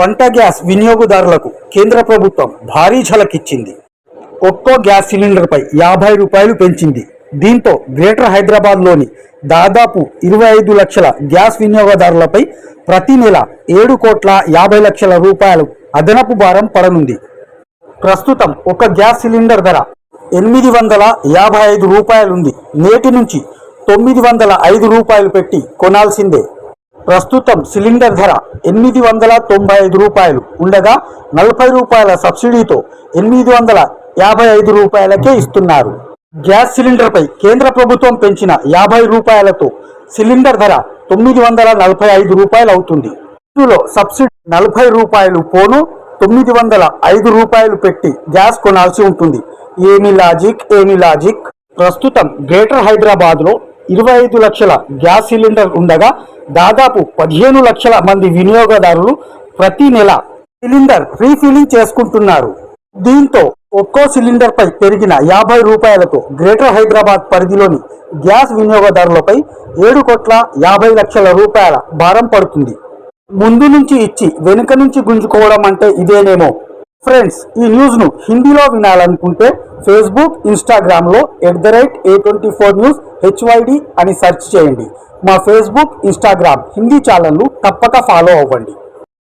వంట గ్యాస్ వినియోగదారులకు కేంద్ర ప్రభుత్వం భారీ ఝలకిచ్చింది. ఒక్కో గ్యాస్ సిలిండర్పై యాభై రూపాయలు పెంచింది. దీంతో గ్రేటర్ హైదరాబాద్లోని దాదాపు ఇరవై ఐదు లక్షల గ్యాస్ వినియోగదారులపై ప్రతి నెల ఏడు కోట్ల యాభై లక్షల రూపాయలు అదనపు భారం పడనుంది. ప్రస్తుతం ఒక గ్యాస్ సిలిండర్ ధర ఎనిమిది వందల యాభై ఐదు రూపాయలుంది. నేటి నుంచి తొమ్మిది వందల ఐదు రూపాయలు పెట్టి కొనాల్సిందే. ప్రస్తుతం సిలిండర్ ధర ఎనిమిది వందల తొంభై ఐదు రూపాయలు. ఉండగా నలభై రూపాయల సబ్సిడీతో ఎనిమిది వందల యాభై ఐదు రూపాయలకే ఇస్తున్నారు. గ్యాస్ సిలిండర్పై కేంద్ర ప్రభుత్వం పెంచిన యాభై రూపాయలతో సిలిండర్ ధర తొమ్మిది వందల నలభై ఐదు రూపాయలు అవుతుంది. ఇందులో సబ్సిడీ నలభై రూపాయలు పోను తొమ్మిది వందల ఐదు రూపాయలు పెట్టి గ్యాస్ కొనాల్సి ఉంటుంది. ఏమి లాజిక్ ఏమి లాజిక్? ప్రస్తుతం గ్రేటర్ హైదరాబాద్లో ఇరవై ఐదు లక్షల గ్యాస్ సిలిండర్ ఉండగా దాదాపు పదిహేను లక్షల మంది వినియోగదారులు ప్రతి నెల సిలిండర్ రీఫిలింగ్ చేసుకుంటున్నారు. దీంతో ఒక్కో సిలిండర్ పై పెరిగిన యాభై రూపాయలతో గ్రేటర్ హైదరాబాద్ పరిధిలోని గ్యాస్ వినియోగదారులపై ఏడు కోట్ల యాభై లక్షల రూపాయల భారం పడుతుంది. ముందు నుంచి ఇచ్చి వెనుక నుంచి గుంజుకోవడం అంటే ఇదేనేమో. ఫ్రెండ్స్ ఈ న్యూస్ను హిందీలో వినాలనుకుంటే ఫేస్బుక్ ఇన్స్టాగ్రామ్లో at the rate A twenty four news HYD అని సెర్చ్ చేయండి. మా ఫేస్బుక్ ఇన్స్టాగ్రామ్ హిందీ ఛానల్ను తప్పక ఫాలో అవ్వండి.